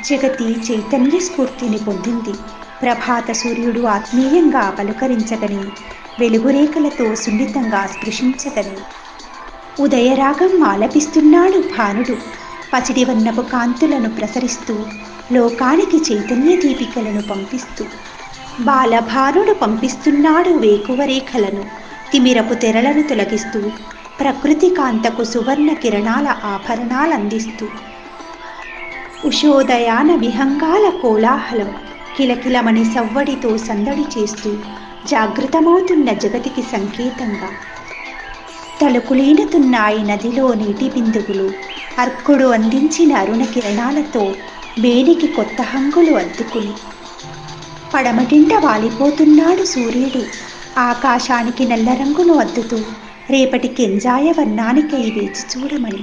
జగతి చైతన్య స్ఫూర్తిని పొందింది. ప్రభాత సూర్యుడు ఆత్మీయంగా పలుకరించగని వెలుగురేఖలతో సున్నితంగా స్పృశించగని ఉదయరాగం ఆలపిస్తున్నాడు భానుడు. పచిడి వన్నపు కాంతులను ప్రసరిస్తూ లోకానికి చైతన్య దీపికలను పంపిస్తూ. బాలభానుడు పంపిస్తున్నాడు వేకువరేఖలను తిమిరపు తెరలను తొలగిస్తూ ప్రకృతి కాంతకు సువర్ణ కిరణాల ఆభరణాలందిస్తూ. ఉషోదయాన విహంగాల కోలాహలం కిలకిలమని సవ్వడితో సందడి చేస్తూ జాగృతమవుతున్న జగతికి సంకేతంగా. తలుకులీనుతున్నాయి నదిలో నీటి బిందువులు అర్కుడు అందించిన అరుణ కిరణాలతో వేడికి కొత్త హంగులు అద్దుకుని. పడమటింట వాలిపోతున్నాడు సూర్యుడు ఆకాశానికి నల్ల రంగును అద్దుతూ రేపటి కెంజాయ వర్ణానికై వేచి చూడమని.